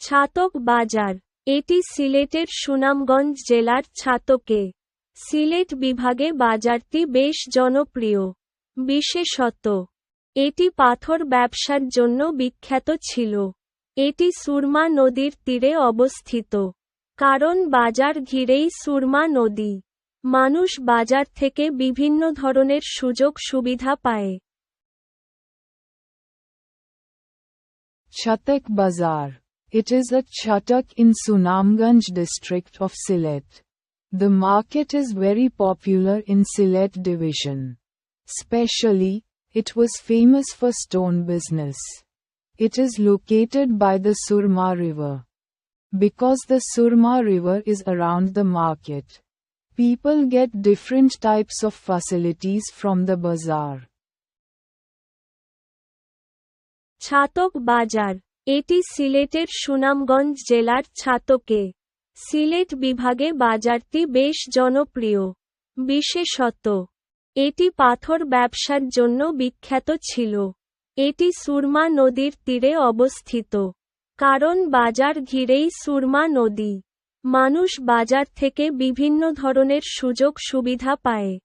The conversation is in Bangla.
ছাতক বাজার। এটি সিলেটের সুনামগঞ্জ জেলার ছাতকে। সিলেট বিভাগে বাজারটি বেশ জনপ্রিয়। বিশেষত, এটি পাথর ব্যবসার জন্য বিখ্যাত ছিল। এটি সুরমা নদীর তীরে অবস্থিত। কারণ বাজার ঘিরেই সুরমা নদী। মানুষ বাজার থেকে বিভিন্ন ধরনের সুযোগ সুবিধা পায়। Chatak Bazar. It is a Chatak in Sunamganj district of Sylhet. The market is very popular in Sylhet division. Specially, it was famous for stone business. It is located by the Surma River. Because the Surma River is around the market, people get different types of facilities from the bazaar. Chatok Bajar এটি সিলেটের সুনামগঞ্জ জেলার ছাতকে। সিলেট বিভাগে বাজারটি বেশ জনপ্রিয়। বিশেষত, এটি পাথর ব্যবসার জন্য বিখ্যাত ছিল। এটি সুরমা নদীর তীরে অবস্থিত। কারণ বাজার ঘিরেই সুরমা নদী। মানুষ বাজার থেকে বিভিন্ন ধরনের সুযোগ সুবিধা পায়।